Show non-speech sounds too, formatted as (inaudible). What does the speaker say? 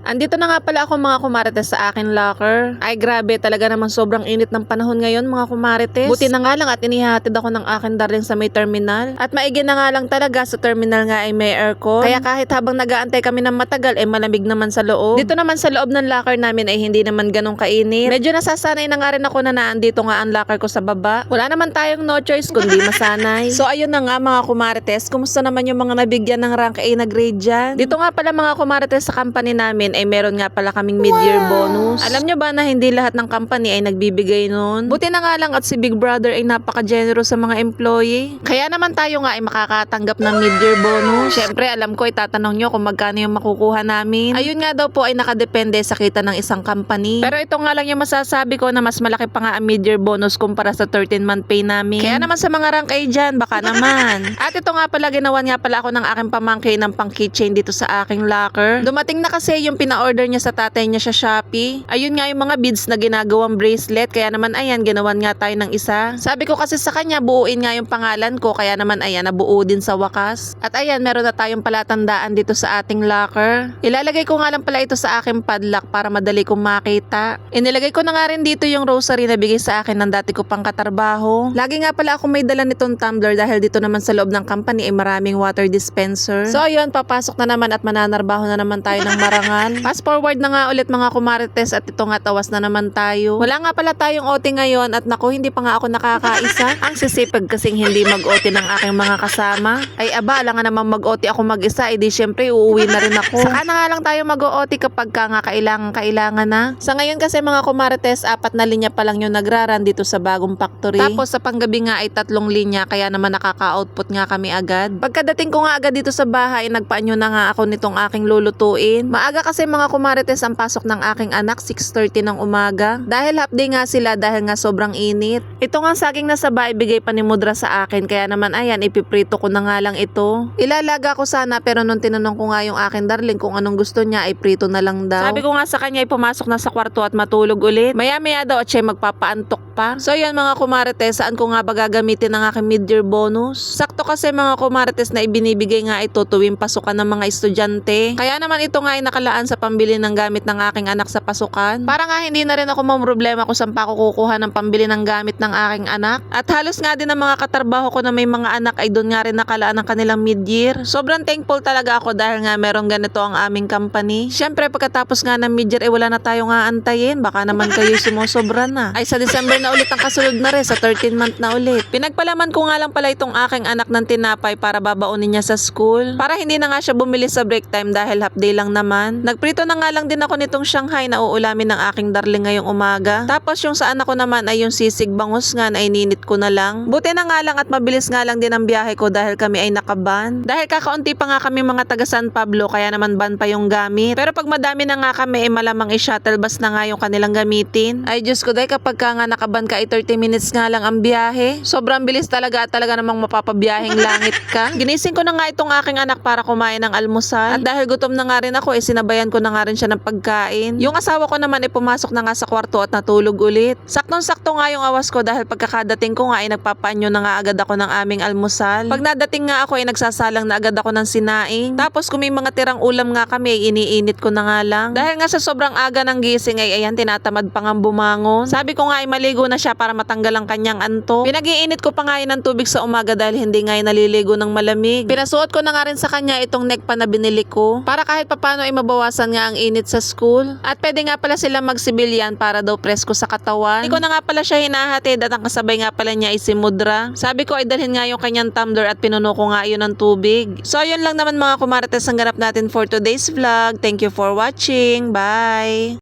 Andito na nga pala ako mga kumarites sa akin locker. Ay grabe, talaga naman sobrang init ng panahon ngayon mga kumarites. Buti na nga lang at inihatid ako ng akin darling sa may terminal. At maigi na nga lang talaga sa terminal nga ay may aircon. Kaya kahit habang nagaantay kami ng matagal ay malamig naman sa loob. Dito naman sa loob ng locker namin ay hindi naman ganong kainit. Medyo nasasanay na nga rin ako na naandito nga ang locker ko sa baba. Wala naman tayong no choice kundi (laughs) masanay. so ayun na nga mga kumarites, kumusta naman yung mga nabigyan ng rank A na grade dyan? Dito nga pala mga kumarites sa company namin ay meron nga pala kaming mid-year bonus. Alam nyo ba na hindi lahat ng company ay nagbibigay nun? Buti na nga lang at si Big Brother ay napaka-generous sa mga employee. Kaya naman tayo nga ay makakatanggap ng mid-year bonus. Syempre alam ko itatanong nyo kung magkano yung makukuha namin. Ayun nga daw po ay nakadepende sa kita ng isang company. Pero ito nga lang yung masasabi ko na mas malaki pa nga ang mid-year bonus kumpara sa 13-month pay namin. Kaya naman sa mga rank A dyan, baka (laughs) naman. At ito nga pala, ginawan nga pala ako ng aking pamangkin ng pang keychain dito sa aking locker. Dumating na kasi yung pina-order niya sa tatay niya sa Shopee. Ayun nga yung mga beads na ginagawang bracelet. Kaya naman ayan, ginawan nga tayo ng isa. Sabi ko kasi sa kanya, buuin nga yung pangalan ko. Kaya naman ayan, nabuo din sa wakas. At ayan, meron na tayong palatandaan dito sa ating locker. Ilalagay ko nga lang pala ito sa aking padlock para madali kong makita. Inilagay ko na nga rin dito yung rosary na bigay sa akin ng dati ko pang katarbaho. Lagi nga pala ako may dala nitong tumbler dahil dito naman sa loob ng company ay maraming water dispenser. So ayun, papasok na naman at mananarbaho na naman tayo ng marangal. Fast forward na nga ulit mga kumarites at ito nga tawas na naman tayo. Wala nga pala tayong OT ngayon at naku hindi pa nga ako nakakaisa. (laughs) Ang sisipag kasing hindi mag-OT ng aking mga kasama. Ay aba, alam nga naman mag-OT ako mag-isa, edi syempre uuwi na rin ako. Saka na nga lang tayo mag-OT kapag ka nga kailangan kailangan na. Sa ngayon kasi mga kumarites, apat na linya pa lang yung nagraran dito sa bagong factory. Tapos sa panggabi nga ay tatlong linya kaya naman nakaka-output nga kami agad. Pagkadating ko nga agad dito sa bahay, nagpaanyo na nga ako nitong aking lulutuin. Maaga kasi mga kumarites ang pasok ng aking anak 6.30 ng umaga. Dahil half day nga sila dahil nga sobrang init. Ito nga saging na sabay bigay pa ni Mudra sa akin kaya naman ayan ipiprito ko na nga lang ito. Ilalaga ko sana pero nung tinanong ko nga yung aking darling kung anong gusto niya ay prito na lang daw. Sabi ko nga sa kanya ay pumasok na sa kwarto at matulog ulit. Maya maya daw at siya magpapaantok pa. So yan mga kumarites saan ko nga ba gagamitin ang aking mid-year bonus? Sakto kasi mga kumarites na ibinibigay nga ito tuwing pasukan ng mga estudyante. Kaya naman ito nga ay nakalaan sa pambili ng gamit ng aking anak sa pasukan. Para nga hindi na rin ako problema kung saan pa ako kukuha ng pambili ng gamit ng aking anak. At halos nga din ng mga katarbaho ko na may mga anak ay doon nga rin nakalaan ng kanilang mid-year. Sobrang thankful talaga ako dahil nga meron ganito ang aming company. Siyempre pagkatapos nga ng mid-year ay wala na tayong aantayin. Baka naman kayo sumusobra na. Ay sa December na ulit ang kasunod na rin sa 13 month na ulit. Pinagpalaman ko nga lang pala itong aking anak ng tinapay para babaunin niya sa school. Para hindi na nga siya bumili sa break time dahil half day lang naman. Nagprito na nga lang din ako nitong Shanghai na uulamin ng aking darling ngayong umaga. Tapos yung sa anak ko naman ay yung sisig bangus nga na ininit ko na lang. Buti na nga lang at mabilis nga lang din ang biyahe ko dahil kami ay nakaban. Dahil kakaunti pa nga kami mga taga San Pablo kaya naman ban pa yung gamit. Pero pag madami na nga kami ay malamang i-shuttle bus na nga yung kanilang gamitin. Ay Diyos ko dahil kapag ka nga nakaban ka ay 30 minutes nga lang ang biyahe. Sobrang bilis talaga at talaga namang mapapabiyaheng (laughs) langit ka. Ginising ko na nga itong aking anak para kumain ng almusal. At dahil gutom na nga rin ako eh sinabayan ko na nga rin siya ng pagkain. Yung asawa ko naman ay pumasok na nga sa kwarto at natulog ulit. Saktong-sakto nga yung awas ko dahil pagkakadating ko nga ay nagpapanyo na nga agad ako ng aming almusal. Pag nadating nga ako ay nagsasalang na agad ako ng sinaing. Tapos kung may mga tirang ulam nga kami ay iniinit ko na nga lang. Dahil nga sa sobrang aga ng gising ay ayan tinatamad pa nga bumangon. Sabi ko nga ay maligo na siya para matanggal ang kanyang anto. Pinag-iinit ko pa nga ng tubig sa umaga dahil hindi nga yun naliligo ng malamig. Pinasuot ko na nga rin sa kanya itong neck pa na binili ko. Para kahit papano ay mabawasan nga ang init sa school. At pwede nga pala sila magsibilyan para daw presko sa katawan. Hindi ko na nga pala siya hinahatid at ang kasabay nga pala niya ay si Mudra. Sabi ko ay dalhin nga yung kanyang tumbler at pinuno ko nga yun ng tubig. So yun lang naman mga kumarites ang ganap natin for today's vlog. Thank you for watching. Bye!